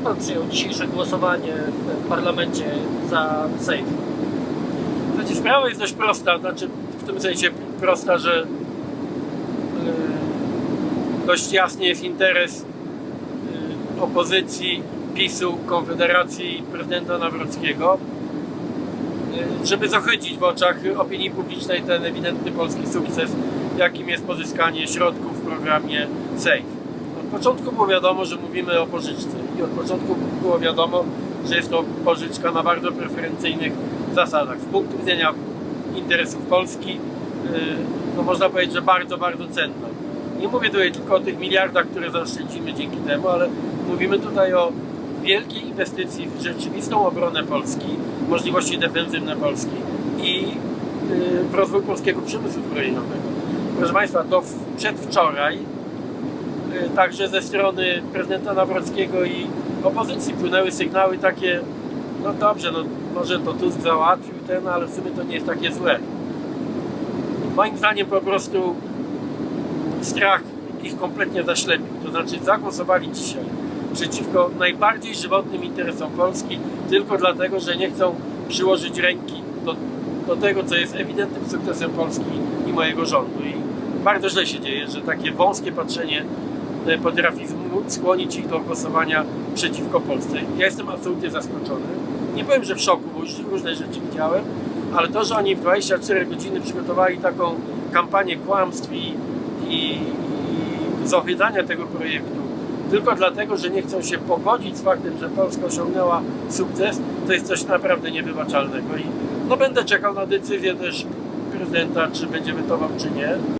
Jak pan przyjął dzisiejsze głosowanie w parlamencie za Sejm? Znaczy sprawa jest dość prosta, znaczy w tym sensie prosta, że yy, dość jasnie jest interes yy, opozycji, PiSu, Konfederacji prezydenta Nawrockiego, yy, żeby zohydzić w oczach opinii publicznej ten ewidentny polski sukces, jakim jest pozyskanie środków w programie SAFE. Od początku było wiadomo, że mówimy o pożyczce i od początku było wiadomo, że jest to pożyczka na bardzo preferencyjnych zasadach. Z punktu widzenia interesów Polski, yy, no można powiedzieć, że bardzo, bardzo cenna. Nie mówię tutaj tylko o tych miliardach, które zaoszczędzimy dzięki temu, ale mówimy tutaj o wielkiej inwestycji w rzeczywistą obronę Polski, możliwości defensywne Polski i yy, w rozwój polskiego przemysłu zbrojeniowego. Proszę Państwa, do przedwczoraj także ze strony prezydenta Nawrockiego i opozycji płynęły sygnały takie, no dobrze, no może to Tusk załatwił ten, ale w sumie to nie jest takie złe. Moim zdaniem po prostu strach ich kompletnie zaślepił. To znaczy zagłosowali dzisiaj przeciwko najbardziej żywotnym interesom Polski tylko dlatego, że nie chcą przyłożyć ręki do, do tego, co jest ewidentnym sukcesem Polski i mojego rządu. I bardzo źle się dzieje, że takie wąskie patrzenie potrafi zmu- skłonić ich do głosowania przeciwko Polsce. Ja jestem absolutnie zaskoczony. Nie powiem, że w szoku, bo już różne rzeczy widziałem, ale to, że oni w 24 godziny przygotowali taką kampanię kłamstw i, i, i tego projektu tylko dlatego, że nie chcą się pogodzić z faktem, że Polska osiągnęła sukces, to jest coś naprawdę niewybaczalnego. I no będę czekał na decyzję też prezydenta, czy będzie wetował, czy nie.